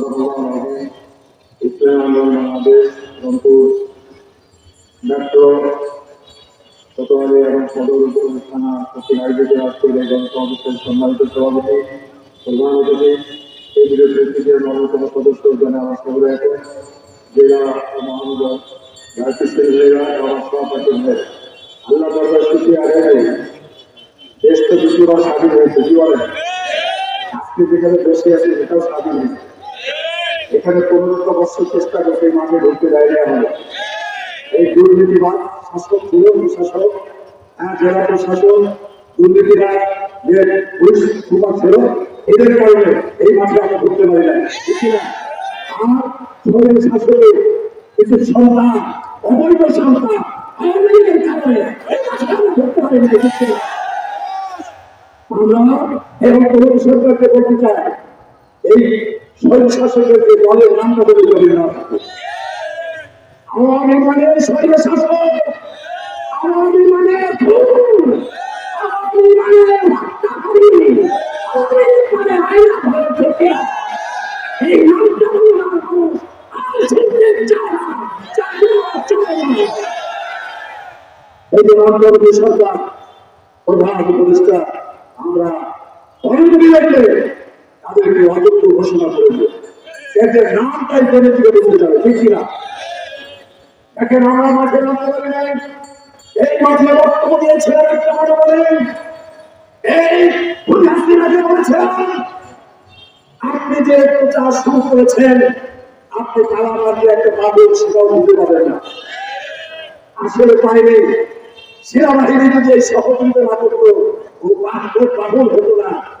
সদাপ্রভা মহাদেব ইসলাম আন্দোলন বাংলাদেশ রংপুর মেট্রো গতকালে এবং সদর উপর থানা কর্তৃক আয়োজিত আজকের এই গণসমাবেশের সম্মানিত সভাপতি প্রধান অতিথি এই বিরোধী ব্যক্তিদের অন্যতম সদস্য যেন আমার শহরে এখন জেলা ও মহানগর রাজকৃষ্ণ জেলা আমার সভাপতি হয়ে আল্লাহ দরবার সুখী আগে দেশ তো দ্বিতীয়বার স্বাধীন হয়েছে কি বলেন আজকে যেখানে বসে আছে সেটাও স্বাধীন হয়েছে এখানে পনেরোটা বছর চেষ্টা এই মাঠে ঢুকতে দেয় না হলো এই দুর্নীতিবাদ শাসক ছিল শাসক হ্যাঁ জেলা প্রশাসন দুর্নীতিরা যে পুলিশ সুপার ছিল, এদের কারণে এই মাঠে আমরা ঢুকতে পারি না? আমার শাসকে কিছু সন্তান, অবৈধ সন্তান এই আমরা পারি এবং সরকারকে বলতে চাই, এই স্বয়ং শাসকের দলের নামটা বলে যদি না আওয়ামী মানে স্বৈর আওয়ামী মানে নামটা এই যে অন্তর্বর্তী সরকার, প্রধান আমরা অনেকগুলিকে অযোগ্য ঘোষণা করেছে। এদের নামটাই জেনে যাবে, ঠিক কিনা? মাঠে নামতে নাই। এই মাঠে বক্তব্য দিয়েছিলেন একটা মনে এই আপনি যে প্রচার শুরু করেছেন, আপনি কালামার যে একটা পাবেন সেটাও দিতে পারবেন না। আসলে পাইনি সেনাবাহিনী যদি এই সহযোগিতা না করতো ও পাগল হতো না।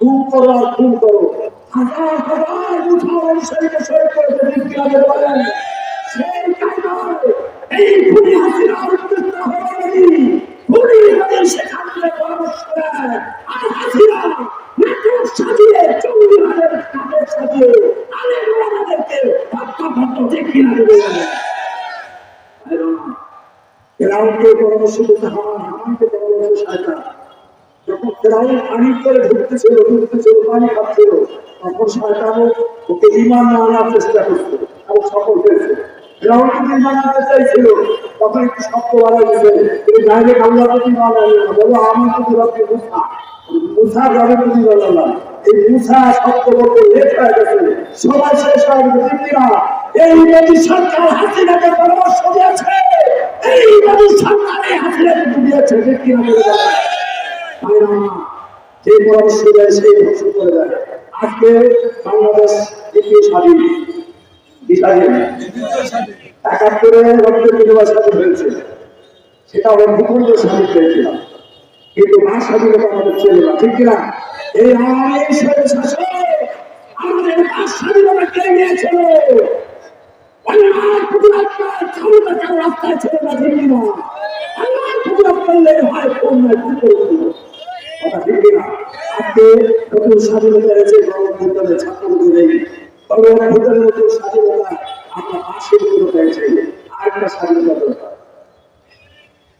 খুন করো আর খুন করো। হাজার হাজার মুঠো অনুসারীকে শহীদ করেছে আগে বলেন। সেই কায়দায় এই খুনি হাসিনার উপদেষ্টা হওয়ার আগেই খুনি তাদের সেখান পরামর্শ দেয় আর হাসিনা দিতে হামান হামানকে পরামর্শ যখন ফেরাউন পানি করে ঢুকতেছিল ঢুকতেছিল পানি খাচ্ছিল। তখন শয়তানও ওকে ইমান চেষ্টা করছে এবং সফল হয়েছে। ফেরাউন কিন্তু ইমান আনতে তখন একটু শক্ত বাড়া গেছে কিন্তু ডাইরেক্ট আল্লাহ প্রতি ইমান আনলো না। বলো আমার প্রতি রব্বি মুসা এই মুসা শক্ত বলতে সবাই শেষ হয়ে গেছে কিনা? এই মোদী সরকার হাসিনাকে পরামর্শ দিয়েছে। এই মোদী সরকার হাসিনাকে দিয়েছে ঠিক যে পরামর্শ দেয় সেই ধ্বংস করে দেয় আজকে বাংলাদেশ দ্বিতীয় স্বাধীন কি স্বাধীন একাত্তরে রক্তের বিনিময় স্বাধীন হয়েছে। সেটা আমরা ভূখণ্ড স্বাধীন পেয়েছিলাম কিন্তু মা স্বাধীনতা আমাদের ছিল না ঠিক কিনা? এই আইন শাসক আমাদের মা স্বাধীনতা কেড়ে নিয়েছিল। অন্যায় প্রতিবাদ করার ক্ষমতা কারও রাস্তায় ছিল না ঠিক কিনা অন্যায় প্রতিবাদ করলে হয় অন্যায়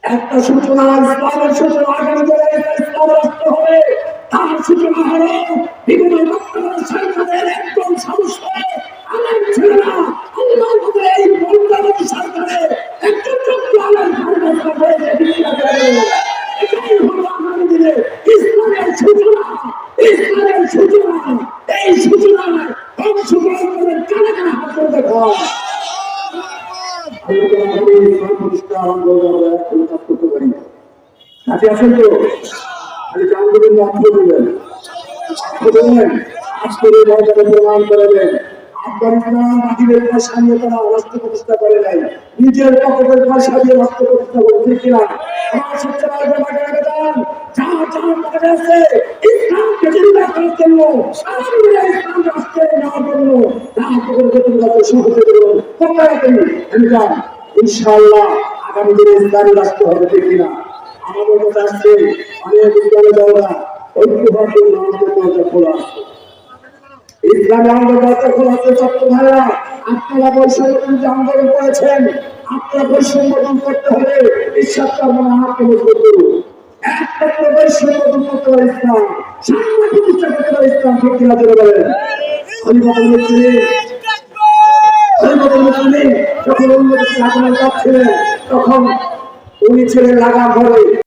একটা সূচনা ইসলামের সূচনা সমস্ত আলেম ছেলেরা আল্লাহ বলে এই বর্তমান সরকারের একজন যোগ্য আলেম সরকার হয়েছে বিক্রিয়া করে এটাই হলো আগামী দিনে ইসলামের সূচনা ইসলামের সূচনা এই সূচনায় অংশগ্রহণ করে কারা কারা হাত করে দেখো কাছে আসেন তো? খালি কামগুলির অর্থ দিবেন আজকে এই মর্যাদা প্রমাণ করবেন। আফগানিস্তান মাটির পয়সা নিয়ে তারা রাষ্ট্র প্রতিষ্ঠা করে নাই। নিজের পকেটের পয়সা দিয়ে রাষ্ট্র প্রতিষ্ঠা করে ঠিক কিনা আমার যান ইনশাআল্লাহ আগামী দিনে ইসলামী রাষ্ট্র হবে, ঠিক কিনা? আমাদের কাছে আসছে অনেক বিদ্যালয় যাওয়া ঐক্যবদ্ধ আমাদের দরজা খোলা আছে। ইসলামী আন্দোলন যখন আছে, ছাত্র আপনারা বৈষম্য বিরোধী আন্দোলন করেছেন, আপনারা বৈষম্য করতে হলে ঈশ্বর মানে হাতকে মজবুত করুন একমাত্র বৈষম্য দূর করতে পারে ইসলাম সামনে প্রতিষ্ঠা ইসলাম, ঠিক কিনা মুসলিম যখন অন্য দেশে করছিলেন তখন উনি ছিলেন লাগাম ধরে